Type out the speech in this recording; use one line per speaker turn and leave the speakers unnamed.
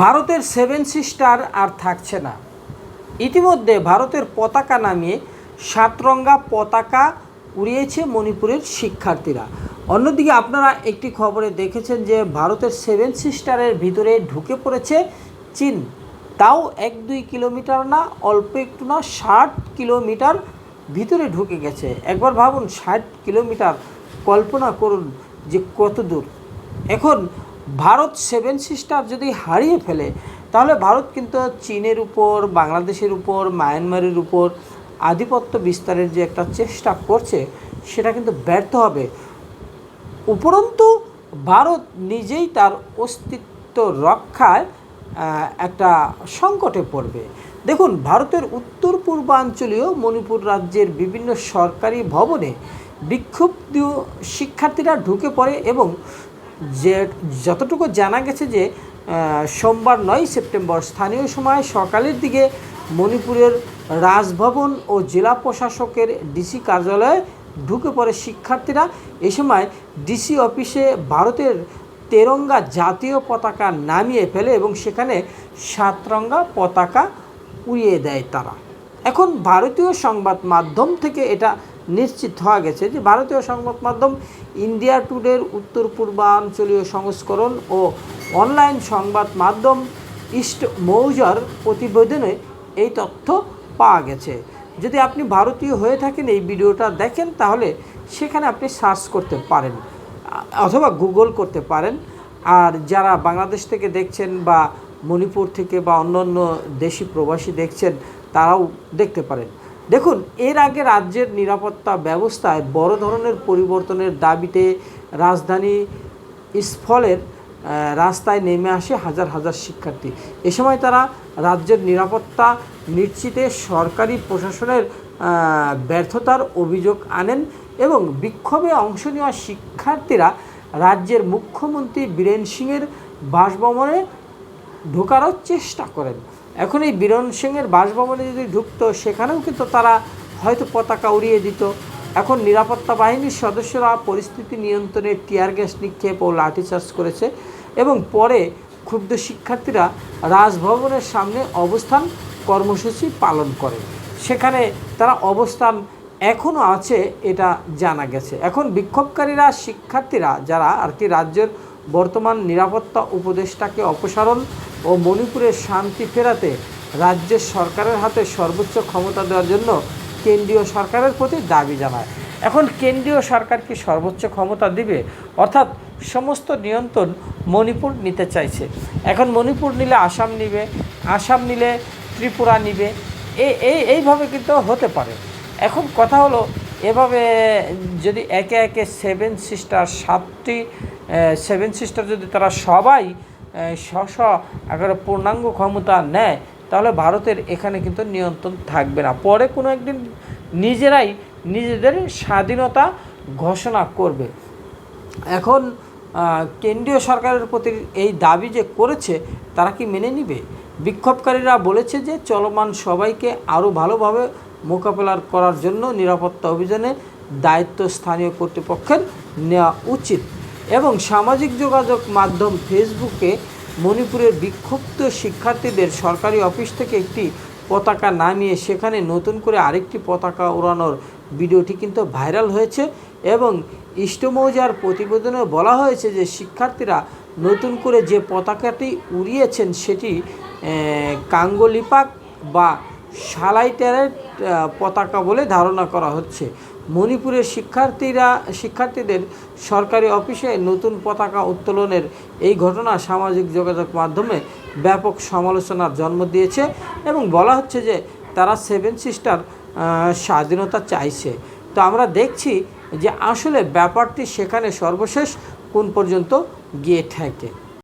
ভারতের seven sister আর থাকছে না। ইতিমধ্যে ভারতের পতাকা নামিয়ে সাতরঙ্গা পতাকা উড়িয়েছে মণিপুরের শিক্ষার্থীরা। অন্যদিকে আপনারা একটি খবরে দেখেছেন যে ভারতের সেভেন সিস্টারের ভিতরে ঢুকে পড়েছে চীন। তাও এক দুই কিলোমিটার না, অল্প একটু না, ষাট কিলোমিটার ভিতরে ঢুকে গেছে। একবার ভাবুন, ষাট কিলোমিটার। কল্পনা করুন যে কত দূর। এখন ভারত সেভেন সিস্টার যদি হারিয়ে ফেলে, তাহলে ভারত কিন্তু চীনের উপর, বাংলাদেশের উপর, মায়ানমারের উপর আধিপত্য বিস্তারের যে একটা চেষ্টা করছে, সেটা কিন্তু ব্যর্থ হবে। উপরন্তু, ভারত নিজেই তার অস্তিত্ব রক্ষায় একটা সংকটে পড়বে। দেখুন, ভারতের উত্তর পূর্বাঞ্চলীয় মণিপুর রাজ্যের বিভিন্ন সরকারি ভবনে বিক্ষুব্ধ শিক্ষার্থীরা ঢুকে পড়ে এবং যে যতটুকু জানা গেছে যে সোমবার নয় সেপ্টেম্বর স্থানীয় সময় সকালের দিকে মণিপুরের রাজভবন ও জেলা প্রশাসকের ডিসি কার্যালয়ে ঢুকে পড়ে শিক্ষার্থীরা। এ সময় ডিসি অফিসে ভারতের তেরঙ্গা জাতীয় পতাকা নামিয়ে ফেলে এবং সেখানে সাতরঙ্গা পতাকা উড়িয়ে দেয় তারা। এখন ভারতীয় সংবাদ মাধ্যম থেকে এটা নিশ্চিত হওয়া গেছে যে ভারতীয় সংবাদ মাধ্যম ইন্ডিয়া টুডের উত্তর পূর্বাঞ্চলীয় সংস্করণ ও অনলাইন সংবাদ মাধ্যম ইস্ট মৌজার প্রতিবেদনে এই তথ্য পাওয়া গেছে। যদি আপনি ভারতীয় হয়ে থাকেন এই ভিডিওটা দেখেন, তাহলে সেখানে আপনি সার্চ করতে পারেন, অথবা গুগল করতে পারেন। আর যারা বাংলাদেশ থেকে দেখছেন বা মণিপুর থেকে বা অন্যান্য দেশি প্রবাসী দেখছেন, তারাও দেখতে পারেন। দেখুন, এর আগে রাজ্যের নিরাপত্তা ব্যবস্থায় বড় ধরনের পরিবর্তনের দাবিতে রাজধানী ইস্ফলের রাস্তায় নেমে আসে হাজার হাজার শিক্ষার্থী। এ সময় তারা রাজ্যের নিরাপত্তা নিশ্চিতে সরকারি প্রশাসনের ব্যর্থতার অভিযোগ আনেন এবং বিক্ষোভে অংশ নেওয়া শিক্ষার্থীরা রাজ্যের মুখ্যমন্ত্রী বীরেন সিংয়ের বাসভবনে ঢোকারও চেষ্টা করেন। এখন এই বীরন সিংয়ের বাসভবনে যদি ঢুকতো, সেখানেও কিন্তু তারা হয়তো পতাকা উড়িয়ে দিত। এখন নিরাপত্তা বাহিনীর সদস্যরা পরিস্থিতি নিয়ন্ত্রণে টিয়ার গ্যাস নিক্ষেপ ও লাঠিচার্জ করেছে এবং পরে ক্ষুব্ধ শিক্ষার্থীরা রাজভবনের সামনে অবস্থান কর্মসূচি পালন করে। সেখানে তারা অবস্থান এখনও আছে, এটা জানা গেছে। এখন বিক্ষোভকারীরা, শিক্ষার্থীরা যারা আর কি রাজ্যের বর্তমান নিরাপত্তা উপদেষ্টাকে অপসারণ ও মণিপুরের শান্তি ফেরাতে রাজ্যের সরকারের হাতে সর্বোচ্চ ক্ষমতা দেওয়ার জন্য কেন্দ্রীয় সরকারের প্রতি দাবি জানায়। এখন কেন্দ্রীয় সরকার কি সর্বোচ্চ ক্ষমতা দিবে? অর্থাৎ সমস্ত নিয়ন্ত্রণ মণিপুর নিতে চাইছে। এখন মণিপুর নিলে আসাম নিবে, আসাম নিলে ত্রিপুরা নিবে এই এই এইভাবে কিন্তু হতে পারে। এখন কথা হলো, এভাবে যদি একে একে সেভেন সিস্টার সাতটি সেভেন সিস্টার যদি তারা সবাই স্ব একেবারে পূর্ণাঙ্গ ক্ষমতা নেয়, তাহলে ভারতের এখানে কিন্তু নিয়ন্ত্রণ থাকবে না। পরে কোনো একদিন নিজেরাই নিজেদের স্বাধীনতা ঘোষণা করবে। এখন কেন্দ্রীয় সরকারের প্রতি এই দাবি যে করেছে, তারা কি মেনে নিবে? বিক্ষোভকারীরা বলেছে যে চলমান সবাইকে আরও ভালোভাবে মোকাবেলা করার জন্য নিরাপত্তা অভিযানে দায়িত্ব স্থানীয় কর্তৃপক্ষের নেওয়া উচিত। এবং সামাজিক যোগাযোগ মাধ্যম ফেসবুকে মণিপুরের বিক্ষুব্ধ শিক্ষার্থীদের সরকারি অফিস থেকে একটি পতাকা নামিয়ে সেখানে নতুন করে আরেকটি পতাকা ওড়ানোর ভিডিওটি কিন্তু ভাইরাল হয়েছে এবং ইষ্টমৌজার প্রতিবেদনে বলা হয়েছে যে শিক্ষার্থীরা নতুন করে যে পতাকাটি উড়িয়েছেন সেটি কাঙ্গলিপাক বা সালাইটারের পতাকা বলে ধারণা করা হচ্ছে। মণিপুরের শিক্ষার্থীরা, শিক্ষার্থীদের সরকারি অফিসে নতুন পতাকা উত্তোলনের এই ঘটনা সামাজিক যোগাযোগ মাধ্যমে ব্যাপক সমালোচনার জন্ম দিয়েছে এবং বলা হচ্ছে যে তারা সেভেন সিস্টার স্বাধীনতা চাইছে। তো আমরা দেখছি যে আসলে ব্যাপারটি সেখানে সর্বশেষ কোন পর্যন্ত গিয়ে ঠেকে।